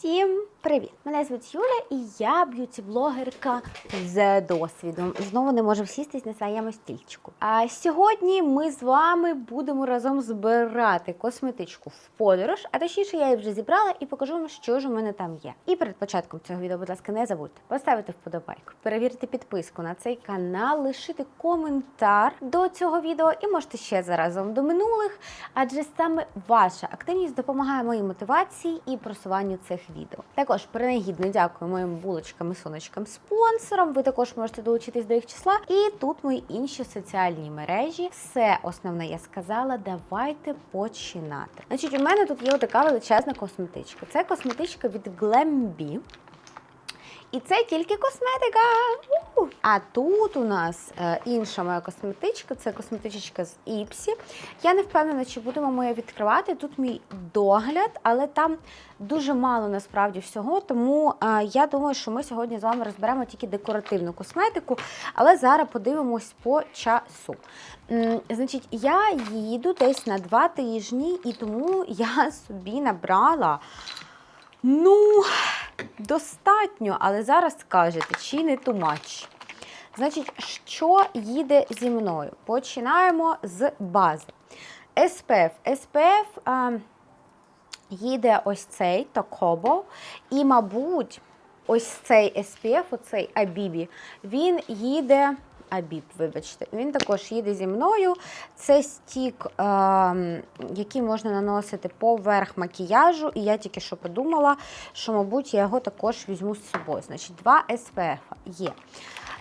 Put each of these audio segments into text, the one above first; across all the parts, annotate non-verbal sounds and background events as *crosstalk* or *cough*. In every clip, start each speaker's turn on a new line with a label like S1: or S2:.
S1: Всім привіт! Мене звуть Юля і я б'юті-блогерка з досвідом. Знову не можу всістись на своєму стільчику. А сьогодні ми з вами будемо разом збирати косметичку в подорож, а точніше я її вже зібрала і покажу вам, що ж у мене там є. І перед початком цього відео, будь ласка, не забудьте поставити вподобайку, перевірити підписку на цей канал, лишити коментар до цього відео і можете ще заразом до минулих, адже саме ваша активність допомагає моїй мотивації і просуванню цих відео. Також принагідно дякую моїм булочкам і сонечкам спонсорам. Ви також можете долучитись до їх числа. І тут мої інші соціальні мережі. Все основне я сказала. Давайте починати. Значить, у мене тут є така величезна косметичка. Це косметичка від Glambi. І це тільки косметика. А тут у нас е, інша моя косметичка, це косметичка з Іпсі. Я не впевнена, чи будемо ми її відкривати. Тут мій догляд, але там дуже мало насправді всього. Тому е, я думаю, що ми сьогодні з вами розберемо тільки декоративну косметику, але зараз подивимось по часу. Значить, я їду десь на два тижні, і тому я собі набрала. Ну, достатньо, але зараз скажете, чи не much. Значить, що їде зі мною? Починаємо з бази. SPF. SPF а, їде ось цей Токобо. І, мабуть, ось цей SPF, оцей Абібі, він їде. Абіб, вибачте, він також їде зі мною. Це стік, е, який можна наносити поверх макіяжу. І я тільки що подумала, що, мабуть, я його також візьму з собою. Значить, два SPF є.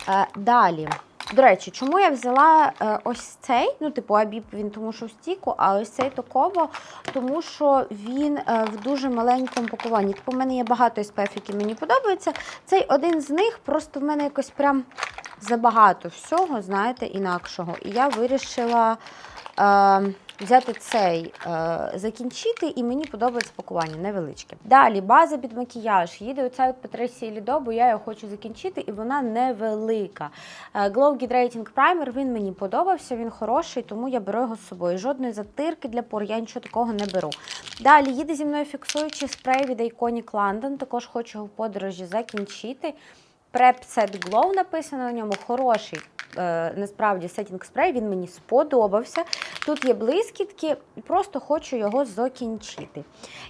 S1: Е, далі. До речі, чому я взяла е, ось цей? Ну, типу, Абіб він тому, що в стіку, а ось цей токово, тому що він е, в дуже маленькому пакуванні. Типу, в мене є багато SPF, які мені подобаються. Цей один з них просто в мене якось прям забагато всього, знаєте, інакшого. І я вирішила е, взяти цей, е, закінчити, і мені подобається пакування невеличке. Далі база під макіяж. Їде оця від Патрисії Лідо, бо я його хочу закінчити, і вона невелика. Е, Glow Hydrating Primer, він мені подобався, він хороший, тому я беру його з собою. Жодної затирки для пор, я нічого такого не беру. Далі їде зі мною фіксуючий спрей від Iconic London, також хочу його в подорожі закінчити. Prep Set Glow написано на ньому хороший. Е, насправді сетінг спрей він мені сподобався. Тут є блискітки, просто хочу його закінчити.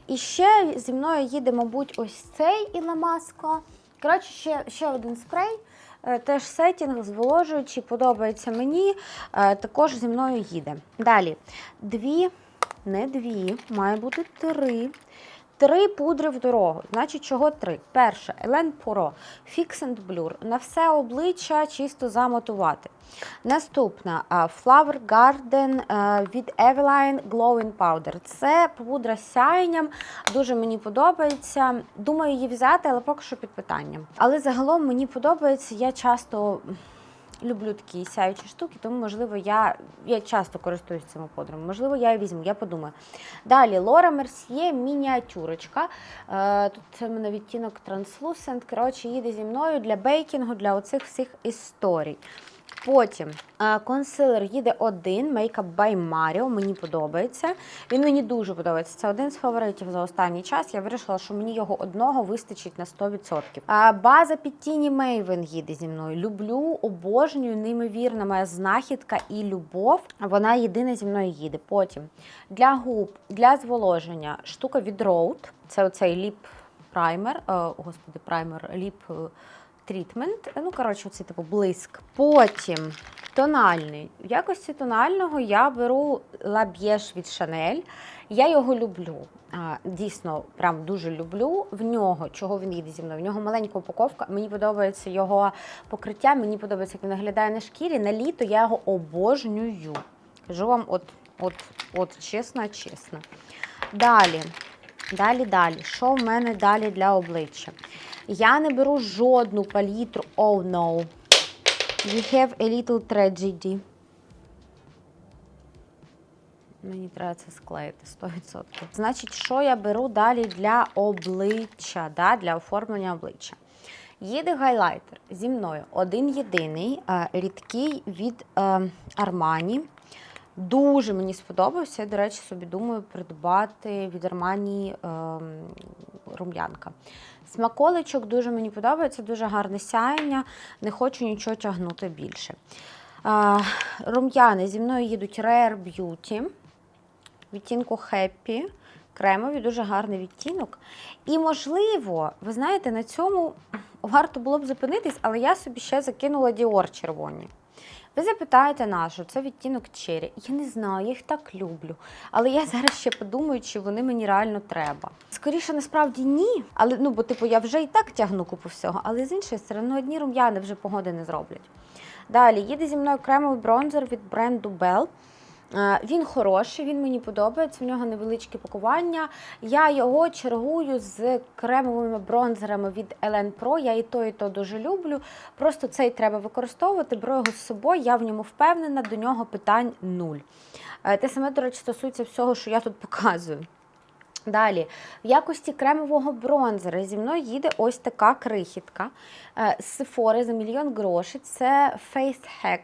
S1: І ще зі мною їде, мабуть, ось цей Іламаско. Коротше, ще, ще один спрей. Е, Теж сетінг зволожуючий, подобається мені. Е, Також зі мною їде. Далі. Дві, не дві, має бути три. Три пудри в дорогу. Значить, чого три? Перше, Елен Puro Fix and Blur. На все обличчя чисто замотувати. Наступна Flower Garden від Eveline Glowing Powder. Це пудра з сяєнням. Дуже мені подобається. Думаю її взяти, але поки що під питанням. Але загалом мені подобається, я часто. Люблю такі сяючі штуки, тому, можливо, я я часто користуюсь цими подругами. Можливо, я її візьму, я подумаю. Далі Лора Мерсьє мініатюрочка. Е, тут це в мене відтінок Translucent. Коротше, їде зі мною для бейкінгу, для оцих всіх історій. Потім е, консилер їде один, Makeup by Mario, мені подобається. Він мені дуже подобається. Це один з фаворитів за останній час. Я вирішила, що мені його одного вистачить на 100%. А база під тіні Maven їде зі мною. Люблю, обожнюю, неймовірна моя знахідка і любов. Вона єдина зі мною їде. Потім для губ, для зволоження штука від Rode. Це оцей ліп праймер. Е, господи, праймер, ліп. Е, трітмент. Ну, коротше, це типу блиск. Потім тональний. В якості тонального я беру лаб'єш від Chanel. Я його люблю. Дійсно, прям дуже люблю. В нього, чого він їде зі мною? В нього маленька упаковка. Мені подобається його покриття, мені подобається, як він виглядає на шкірі. На літо я його обожнюю. Кажу вам, от, от, от, чесно, чесно. Далі. Далі, далі. Що в мене далі для обличчя? Я не беру жодну палітру. Oh no. We have a little tragedy. Мені треба це склеїти 100%. Значить, що я беру далі для обличчя, да, для оформлення обличчя? Їде гайлайтер зі мною один єдиний, е, рідкий від е, Armani. Дуже мені сподобався. Я, до речі, собі думаю придбати від Армані ем, рум'янка. Смаколичок дуже мені подобається, дуже гарне сяєння. Не хочу нічого тягнути більше. Рум'яни зі мною їдуть Rare Beauty, відтінку Happy, кремові, дуже гарний відтінок. І, можливо, ви знаєте, на цьому варто було б зупинитись, але я собі ще закинула Dior червоні. Ви запитаєте нашу, це відтінок чері. Я не знаю, я їх так люблю. Але я зараз ще подумаю, чи вони мені реально треба. Скоріше, насправді ні. Але ну, бо типу я вже і так тягну купу всього, але з іншої сторони, одні рум'яни вже погоди не зроблять. Далі їде зі мною кремовий бронзер від бренду Bell. Е, Він хороший, він мені подобається, в нього невеличке пакування. Я його чергую з кремовими бронзерами від Елен Pro. Я і то, і то дуже люблю. Просто цей треба використовувати, беру його з собою, я в ньому впевнена, до нього питань нуль. Е, Те саме, до речі, стосується всього, що я тут *laughs* показую. Далі, в якості кремового бронзера зі мною їде ось така крихітка е, з Sephora за мільйон грошей. Це Face Hack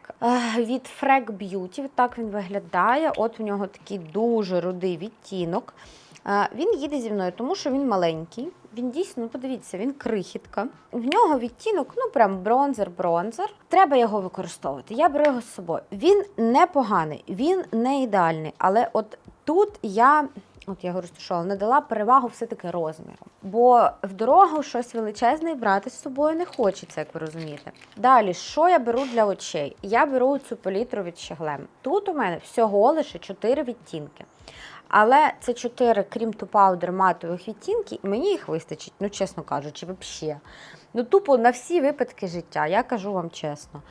S1: е, від Frag Beauty. Так він виглядає. От в нього такий дуже рудий відтінок. Е, Він їде зі мною, тому що він маленький. Він дійсно, ну подивіться, він крихітка. В нього відтінок, ну прям бронзер-бронзер. Треба його використовувати. Я беру його з собою. Він непоганий, він не ідеальний, але от тут я. От я говорю, що не дала перевагу все-таки розміру. Бо в дорогу щось величезне брати з собою не хочеться, як ви розумієте. Далі, що я беру для очей? Я беру цю палітру від Щеглем. Тут у мене всього лише 4 відтінки. Але це 4, крім ту паудер матових відтінків, і мені їх вистачить, ну чесно кажучи, взагалі. Ну, тупо на всі випадки життя, я кажу вам чесно.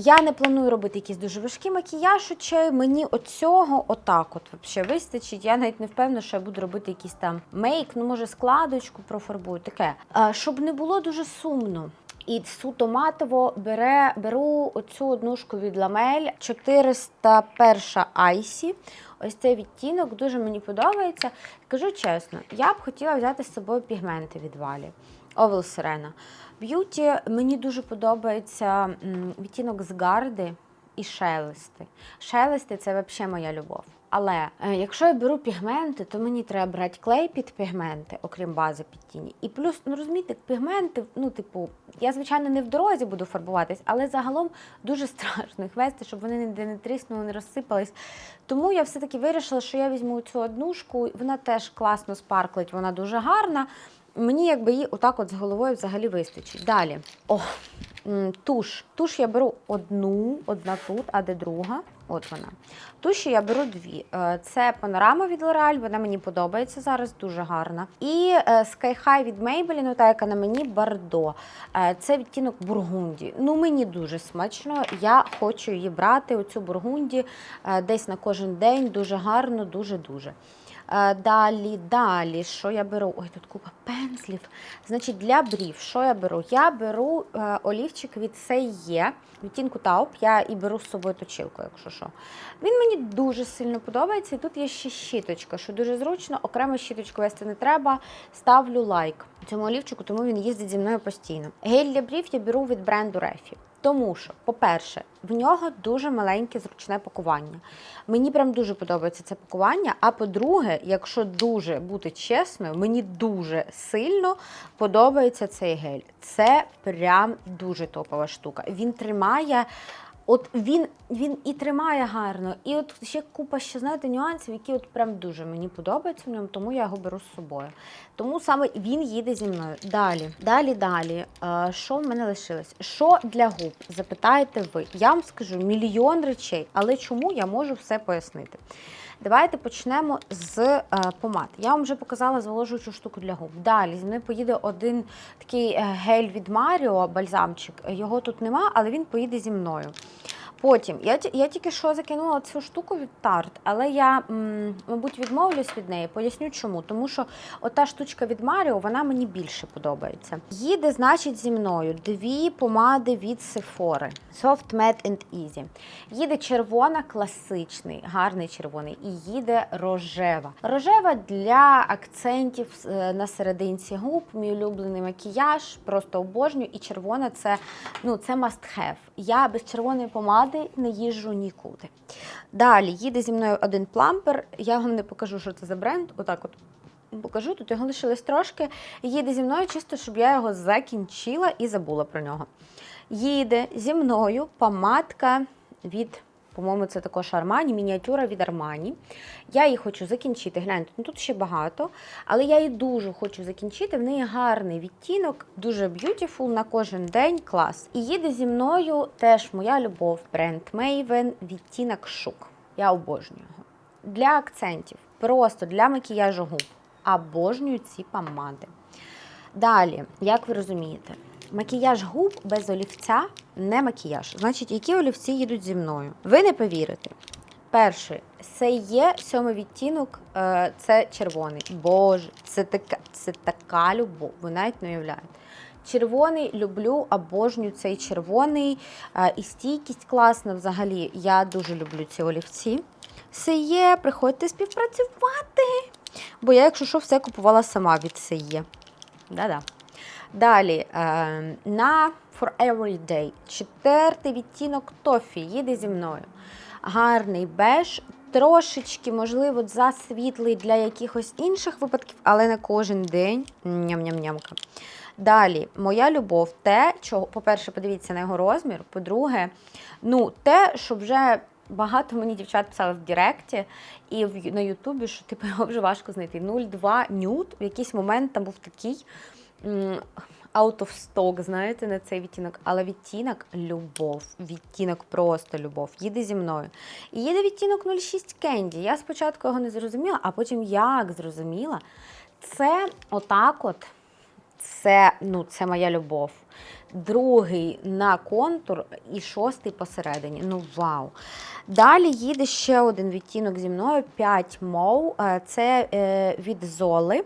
S1: Я не планую робити якийсь дуже важкий макіяж очей. Мені оцього отак от взагалі вистачить. Я навіть не впевнена, що я буду робити якийсь там мейк, ну може складочку профарбую, таке. Щоб не було дуже сумно. І суто матово бере, беру оцю однушку від Ламель 401 Айсі. Ось цей відтінок дуже мені подобається. Кажу чесно, я б хотіла взяти з собою пігменти від Валі. Овел Сирена. Б'юті мені дуже подобається відтінок з гарди і шелести. Шелести це взагалі моя любов. Але е, якщо я беру пігменти, то мені треба брати клей під пігменти, окрім бази під тіні. І плюс, ну розумієте, пігменти, ну, типу, я, звичайно, не в дорозі буду фарбуватись, але загалом дуже страшно їх вести, щоб вони ніде не тріснули, не розсипались. Тому я все-таки вирішила, що я візьму цю однушку, вона теж класно спарклить, вона дуже гарна. Мені якби її отак от з головою взагалі вистачить. Далі. О, туш. Туш я беру одну, одна тут, а де друга. От вона. Туші я беру дві. Е, Це панорама від L'Oreal, вона мені подобається зараз, дуже гарна. І е, Sky High від Maybelline, та яка на мені Бардо. Е, Це відтінок Бургунді. Ну, мені дуже смачно. Я хочу її брати, оцю Бургунді, десь на кожен день. Дуже гарно, дуже-дуже. Е, Далі, далі, що я беру? Ой, тут купа пензлів. Значить, для брів, що я беру? Я беру е, олівчик від Сейє, відтінку Тауп. Я і беру з собою точилку, якщо що. Він мені дуже сильно подобається. І тут є ще щіточка, що дуже зручно. Окремо щіточку вести не треба. Ставлю лайк цьому олівчику, тому він їздить зі мною постійно. Гель для брів я беру від бренду Рефі. Тому що, по-перше, в нього дуже маленьке зручне пакування. Мені прям дуже подобається це пакування. А по-друге, якщо дуже бути чесною, мені дуже сильно подобається цей гель. Це прям дуже топова штука. Він тримає. От він, він і тримає гарно, і от ще купа ще знаєте нюансів, які от прям дуже мені подобаються в ньому, тому я його беру з собою. Тому саме він їде зі мною. Далі, далі, далі. Е, Що в мене лишилось? Що для губ? Запитаєте ви? Я вам скажу мільйон речей, але чому я можу все пояснити. Давайте почнемо з е, помад. Я вам вже показала зволожуючу штуку для губ. Далі зі мною поїде один такий е, гель від Маріо, бальзамчик. Його тут нема, але він поїде зі мною. Потім я, я тільки що закинула цю штуку від Tarte, але я, м, мабуть, відмовлюсь від неї. Поясню чому. Тому що ота штучка від Маріо, вона мені більше подобається. Їде, значить, зі мною дві помади від Sephora. Soft Matte and Easy. Їде червона, класичний, гарний червоний, і їде рожева. Рожева для акцентів е, на серединці губ, мій улюблений макіяж, просто обожнюю. І червона це, ну, це must have. Я без червоної помади помади не їжджу нікуди. Далі їде зі мною один плампер. Я вам не покажу, що це за бренд. Отак от покажу. Тут його лишилось трошки. Їде зі мною, чисто, щоб я його закінчила і забула про нього. Їде зі мною помадка від, по-моєму, це також Армані, мініатюра від Армані. Я її хочу закінчити. Гляньте, ну тут ще багато, але я її дуже хочу закінчити. В неї гарний відтінок, дуже б'ютіфул на кожен день, клас. І їде зі мною теж моя любов, бренд Maven, відтінок шук. Я обожнюю його. Для акцентів, просто для макіяжу губ. Обожнюю ці помади. Далі, як ви розумієте, макіяж губ без олівця не макіяж. Значить, які олівці їдуть зі мною? Ви не повірите. Перший це є сьомий відтінок, е, це червоний. Боже, це така, це така любов. Ви навіть не уявляєте. Червоний люблю, обожнюю цей червоний. е, І стійкість класна взагалі. Я дуже люблю ці олівці. Сиє, приходьте співпрацювати. Бо я, якщо що, все купувала сама від Сиє. Да-да. Далі е, на For Everyday. Четвертий відтінок Тофі. Їде зі мною. Гарний беж. Трошечки, можливо, засвітлий для якихось інших випадків, але не кожен день. Ням-ням-нямка. Далі, моя любов, те, чого, по-перше, подивіться на його розмір. По-друге, ну, те, що вже багато мені дівчат писали в Директі і на Ютубі, що типу його вже важко знайти. 0,2 нюд. В якийсь момент там був такий out of stock, знаєте, на цей відтінок. Але відтінок любов. Відтінок просто любов. Їде зі мною. І їде відтінок 06 Кенді. Я спочатку його не зрозуміла, а потім як зрозуміла. Це отак от. Це, ну, це моя любов. Другий на контур і шостий посередині. Ну, вау. Далі їде ще один відтінок зі мною 5 мов. Е, Це е, від Золи.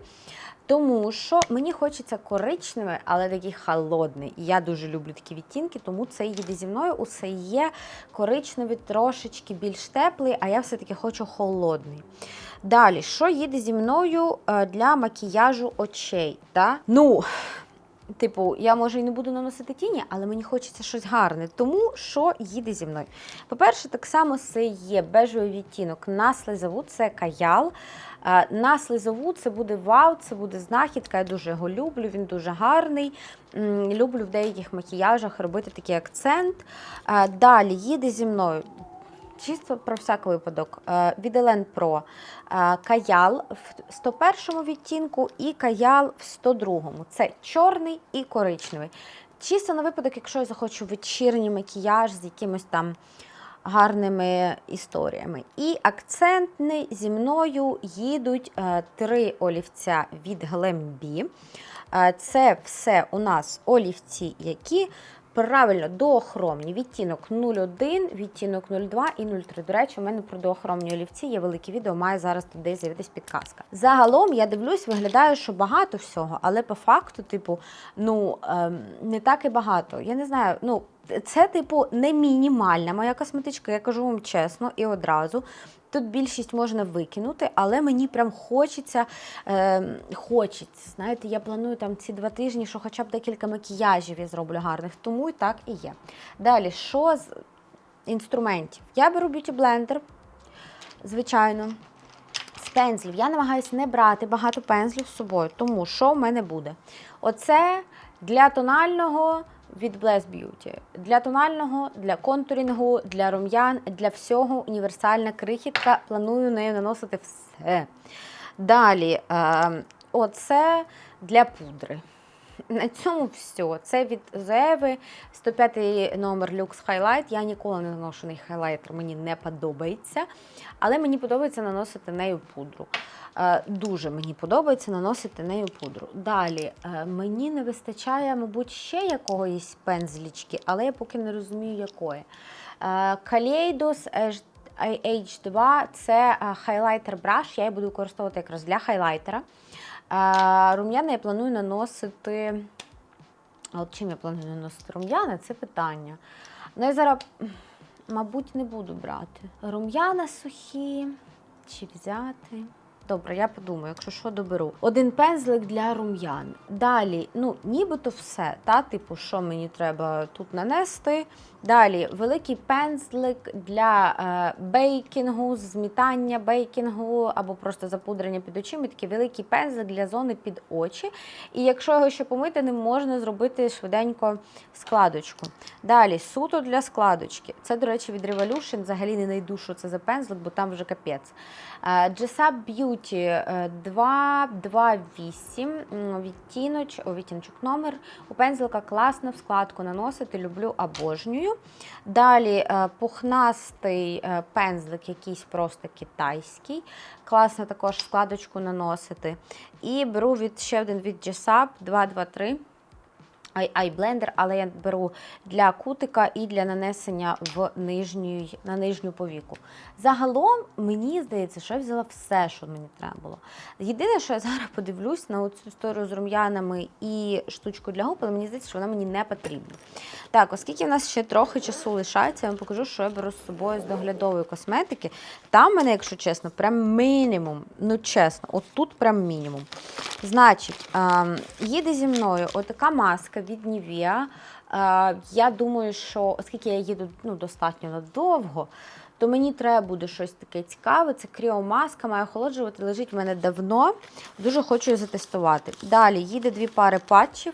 S1: Тому що мені хочеться коричневий, але такий холодний. І я дуже люблю такі відтінки, тому це їде зі мною. Усе є коричневий, трошечки більш теплий, а я все-таки хочу холодний. Далі, що їде зі мною е, для макіяжу очей? Да? Ну, Типу, я може і не буду наносити тіні, але мені хочеться щось гарне. Тому що їде зі мною. По-перше, так само це є бежевий відтінок на слизову, це каял. Е, На слизову це буде вау, це буде знахідка. Я дуже його люблю, він дуже гарний. Люблю в деяких макіяжах робити такий акцент. Е, Далі їде зі мною. Чисто про всяк випадок. е, Від Елен каял в 101 відтінку і каял в 102. Це чорний і коричневий. Чисто на випадок, якщо я захочу вечірній макіяж з якимось там гарними історіями. І акцентний зі мною їдуть е, три олівця від Glambi. Е, Це все у нас олівці, які правильно доохромні. Відтінок 01, відтінок 02 і 03. До речі, у мене про доохромні олівці є велике відео, має зараз десь з'явитись підказка. Загалом я дивлюсь, виглядає, що багато всього, але по факту, типу, ну ем, не так і багато. Я не знаю, ну. Це, типу, не мінімальна моя косметичка, я кажу вам чесно і одразу. Тут більшість можна викинути, але мені прям хочеться, е, хочеться. Знаєте, я планую там ці два тижні, що хоча б декілька макіяжів я зроблю гарних, тому і так і є. Далі, що з інструментів? Я беру б'юті блендер, звичайно. З пензлів я намагаюся не брати багато пензлів з собою, тому що в мене буде? Оце для тонального від Bless Beauty. Для тонального, для контурінгу, для рум'ян, для всього універсальна крихітка. Планую нею наносити все. Далі, е, оце для пудри. На цьому все. Це від Зеви 105 номер Lux Highlight. Я ніколи не наношу хайлайтер, мені не подобається. Але мені подобається наносити нею пудру. Е, Дуже мені подобається наносити нею пудру. Далі е, мені не вистачає, мабуть, ще якоїсь пензлічки, але я поки не розумію, якої. Е, Kaleidos H2 це е, хайлайтер браш. Я її буду використовувати якраз для хайлайтера. Рум'яна я планую наносити. От чим я планую наносити рум'яна, це питання. Ну, я зараз, мабуть, не буду брати. Рум'яна сухі чи взяти. Добре, я подумаю, якщо що доберу. Один пензлик для рум'ян. Далі, ну, нібито все. Та, типу, що мені треба тут нанести. Далі великий пензлик для е, бейкінгу, змітання бейкінгу або просто запудрення під очима. Такий великий пензлик для зони під очі. І якщо його ще помити, не можна зробити швиденько складочку. Далі суто для складочки. Це, до речі, від Revolution. Взагалі не найду, що це за пензлик, бо там вже капець. Е, Jessup Beauty е, 228 відтіноч, о, відтіночок номер. У пензлика класно в складку наносити, люблю обожнюю. Далі е, пухнастий е, пензлик, якийсь просто китайський. Класно також складочку наносити. І беру від, ще один від Jessup 223 ай- айблендер, але я беру для кутика і для нанесення в нижню, на нижню повіку. Загалом, мені здається, що я взяла все, що мені треба було. Єдине, що я зараз подивлюсь на цю історію з рум'янами і штучку для губ, але мені здається, що вона мені не потрібна. Так, оскільки в нас ще трохи часу лишається, я вам покажу, що я беру з собою з доглядової косметики. Там в мене, якщо чесно, прям мінімум. Ну, чесно, от тут прям мінімум. Значить, ем, їде зі мною отака маска від Nivea. Е, я думаю, що оскільки я їду ну, достатньо надовго, то мені треба буде щось таке цікаве. Це кріомаска, має охолоджувати, лежить в мене давно. Дуже хочу її затестувати. Далі їде дві пари патчів.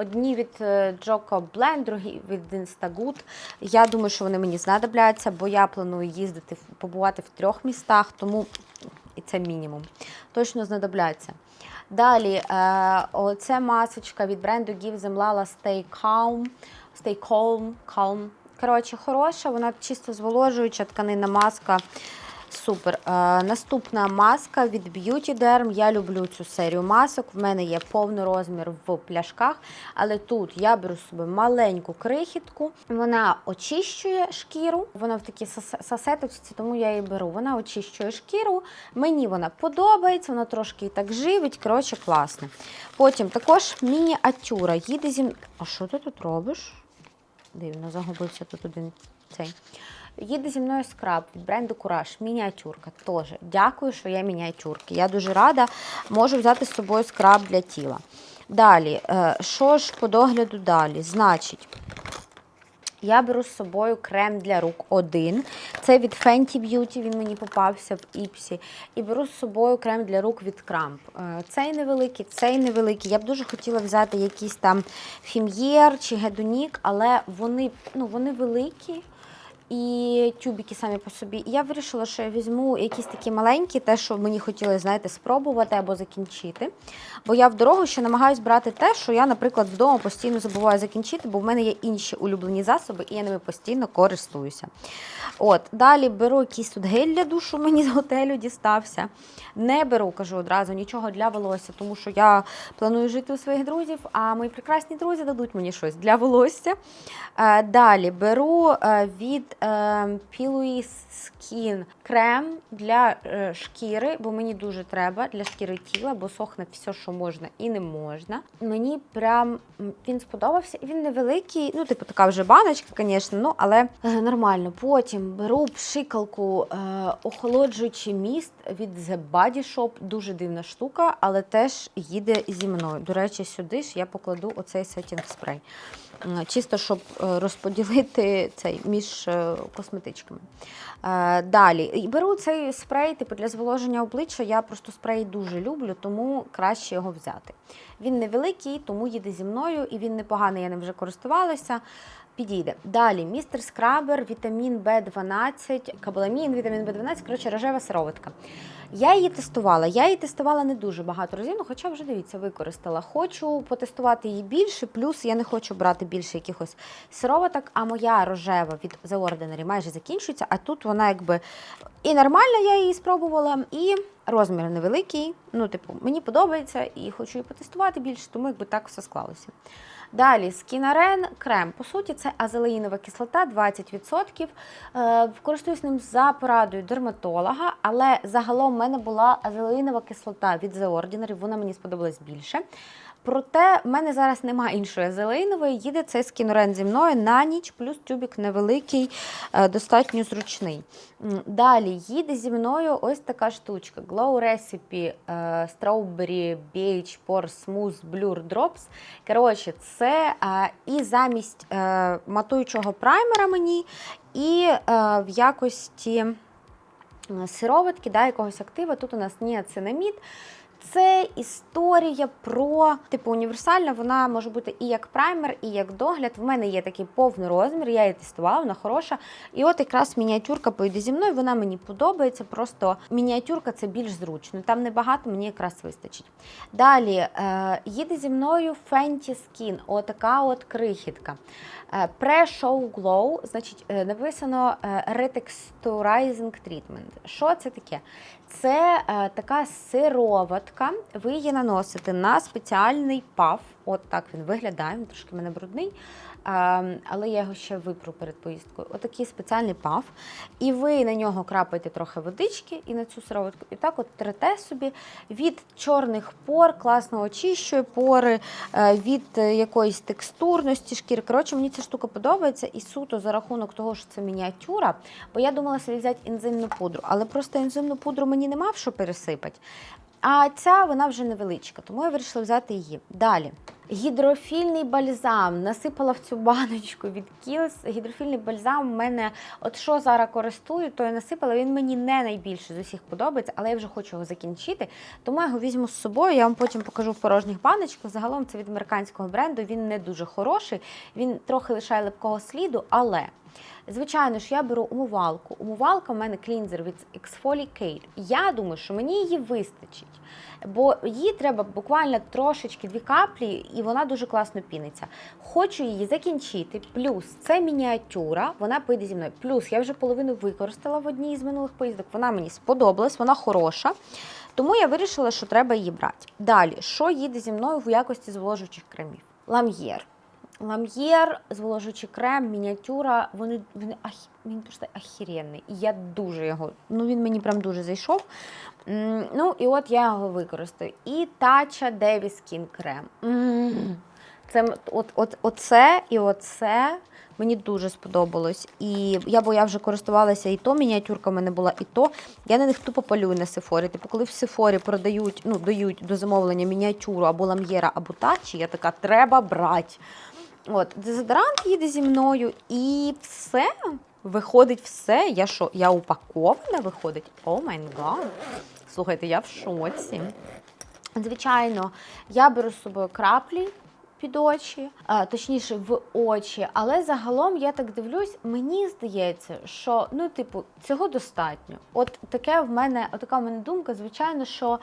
S1: Одні від е, Joko Blend, другі від Instagood. Я думаю, що вони мені знадобляться, бо я планую їздити, побувати в трьох містах, тому і це мінімум. Точно знадобляться. Далі, е, оце масочка від бренду Give Them Lala Stay Calm. Stay Calm. Calm. Коротше, хороша, вона чисто зволожуюча тканина маска. Супер. Е, наступна маска від Beauty Derm. Я люблю цю серію масок. В мене є повний розмір в пляшках, але тут я беру з собою маленьку крихітку. Вона очищує шкіру. Вона в такій сас- сасеточці, тому я її беру. Вона очищує шкіру. Мені вона подобається, вона трошки і так живить. Коротше, класно. Потім також мініатюра. Їде зі м- А що ти тут робиш? Дивно, загубився тут один цей. Їде зі мною скраб від бренду Кураж, мініатюрка. Теж дякую, що є мініатюрки. Я дуже рада, можу взяти з собою скраб для тіла. Далі, е, що ж по догляду далі? Значить, я беру з собою крем для рук один. Це від Fenty Beauty, він мені попався в Іпсі. І беру з собою крем для рук від Крамп. Е, Цей невеликий, цей невеликий. Я б дуже хотіла взяти якийсь там фім'єр чи гедонік, але вони, ну, вони великі. І тюбики самі по собі. Я вирішила, що я візьму якісь такі маленькі, те, що мені хотіли, знаєте, спробувати або закінчити. Бо я в дорогу ще намагаюсь брати те, що я, наприклад, вдома постійно забуваю закінчити, бо в мене є інші улюблені засоби, і я ними постійно користуюся. От, далі беру якийсь тут гель для душу, мені з готелю дістався. Не беру, кажу одразу, нічого для волосся, тому що я планую жити у своїх друзів, а мої прекрасні друзі дадуть мені щось для волосся. Е, Далі беру е, від е, Skin крем для е, шкіри, бо мені дуже треба для шкіри тіла, бо сохне все, що можна і не можна. Мені прям він сподобався, він невеликий. Ну, типу, така вже баночка, звісно, ну але е, нормально. Потім беру пшикалку е, охолоджуючий міст від The Body Shop. Дуже дивна штука, але теж їде зі мною. До речі, сюди ж я покладу оцей сетінг спрей. М, Чисто, щоб е, розподілити цей між е, косметичками. Е, Далі беру цей спрей типу, для зволоження обличчя. Я просто спрей дуже люблю, тому краще його взяти. Він невеликий, тому їде зі мною, і він непоганий, я ним вже користувалася. Підійде. Далі містер скрабер, вітамін В12, кабаламін, вітамін В12, коротше, рожева сироватка. Я її тестувала. Я її тестувала не дуже багато разів, ну, хоча вже дивіться, використала. Хочу потестувати її більше, плюс я не хочу брати більше якихось сироваток, а моя рожева від The Ordinary майже закінчується, а тут вона якби і нормальна, я її спробувала, і розмір невеликий. Ну, типу, мені подобається і хочу її потестувати більше, тому якби так все склалося. Далі скінарен крем. По суті, це азелеїнова кислота 20%. Е, користуюсь ним за порадою дерматолога, але загалом в мене була азелеїнова кислота від The Ordinary, вона мені сподобалась більше. Проте в мене зараз немає іншої зеленової. Їде цей скінорен зі мною на ніч, плюс тюбік невеликий, е, достатньо зручний. Далі їде зі мною ось така штучка: Glow Recipe е, Strawberry Beige Pore Smooth Blur Drops. Коротше, це е, і замість е, матуючого праймера мені, і е, в якості сироватки, да, якогось актива. Тут у нас ніацинамід. Це історія про типу універсальна. Вона може бути і як праймер, і як догляд. В мене є такий повний розмір, я її тестувала, вона хороша. І от якраз мініатюрка поїде зі мною. Вона мені подобається. Просто мініатюрка це більш зручно. Там небагато, мені якраз вистачить. Далі е, їде зі мною Fenty Skin, отака от крихітка. Е, Pre-Show Glow, значить, е, написано е, Retexturizing Treatment. Що це таке? Це е, така сироватка. Ви її наносите на спеціальний паф. От так він виглядає, він трошки в мене брудний. Е, але я його ще випру перед поїздкою. Отакий спеціальний паф. І ви на нього крапаєте трохи водички і на цю сироватку. І так от трете собі від чорних пор, класно очищує пори, е, від е, якоїсь текстурності шкіри. Коротше, мені ця штука подобається і суто за рахунок того, що це мініатюра. Бо я думала собі взяти ензимну пудру, але просто ензимну пудру мені нема в що пересипати. А ця вона вже невеличка, тому я вирішила взяти її. Далі. Гідрофільний бальзам насипала в цю баночку від Кілс. Гідрофільний бальзам в мене, от що зараз користую, то я насипала. Він мені не найбільше з усіх подобається, але я вже хочу його закінчити. Тому я його візьму з собою. Я вам потім покажу в порожніх баночках. Загалом це від американського бренду. Він не дуже хороший. Він трохи лишає липкого сліду, але. Звичайно ж, я беру умивалку. Умивалка в мене клінзер від Exfoliate. Я думаю, що мені її вистачить, бо її треба буквально трошечки дві каплі, і вона дуже класно піниться. Хочу її закінчити. Плюс це мініатюра, вона поїде зі мною. Плюс я вже половину використала в одній з минулих поїздок. Вона мені сподобалась, вона хороша. Тому я вирішила, що треба її брати. Далі, що їде зі мною в якості зволожуючих кремів? Лам'єр. Лам'єр, зволожуючий крем, мініатюра. Вони, вони ах, він просто ахіренний. І я дуже його. Ну він мені прям дуже зайшов. Ну і от я його використаю. І Тача Деві Skin крем. Це от, от, оце і оце. Мені дуже сподобалось. І я, бо я вже користувалася і то, мініатюрка в мене була, і то. Я на них тупо полюю на Сефорі. Типу, коли в Сефорі продають, ну, дають до замовлення мініатюру або лам'єра, або тачі, я така, треба брати. От, дезодорант їде зі мною, і все. Виходить все. Я що, я упакована виходить? О май гад. Слухайте, я в шоці. Звичайно, я беру з собою краплі під очі, а, точніше в очі. Але загалом я так дивлюсь, мені здається, що ну, типу, цього достатньо. От таке в мене, така в мене думка, звичайно, що.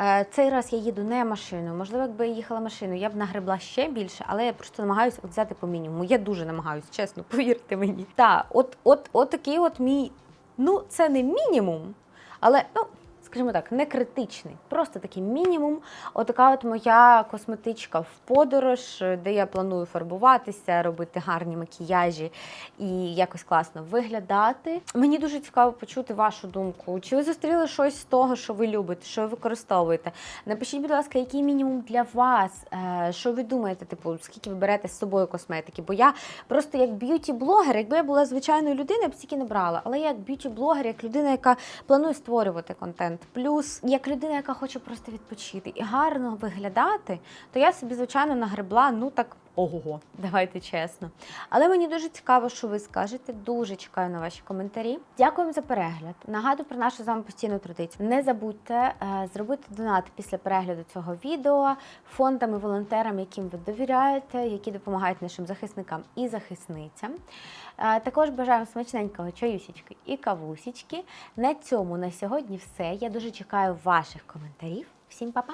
S1: Е, Цей раз я їду не машиною. Можливо, якби я їхала машиною, я б нагребла ще більше, але я просто намагаюся от взяти по мінімуму. Я дуже намагаюся, чесно, повірте мені. Так, от, от, от такий от мій. Ну, це не мінімум, але ну. Скажімо так, не критичний, просто такий мінімум. Отака от моя косметичка в подорож, де я планую фарбуватися, робити гарні макіяжі і якось класно виглядати. Мені дуже цікаво почути вашу думку. Чи ви зустріли щось з того, що ви любите, що ви використовуєте? Напишіть, будь ласка, який мінімум для вас? Е, Що ви думаєте, типу, скільки ви берете з собою косметики? Бо я просто як б'юті-блогер, якби я була звичайною людиною, я б стільки не брала. Але я як б'юті-блогер, як людина, яка планує створювати контент, плюс як людина, яка хоче просто відпочити і гарно виглядати, то я собі, звичайно, нагребла, ну так. Ого, давайте чесно. Але мені дуже цікаво, що ви скажете. Дуже чекаю на ваші коментарі. Дякую за перегляд. Нагадую про нашу з вами постійну традицію. Не забудьте е, зробити донат після перегляду цього відео фондам і волонтерам, яким ви довіряєте, які допомагають нашим захисникам і захисницям. Е, також бажаю смачненького чаюсічки і кавусічки. На цьому на сьогодні все. Я дуже чекаю ваших коментарів. Всім па-па!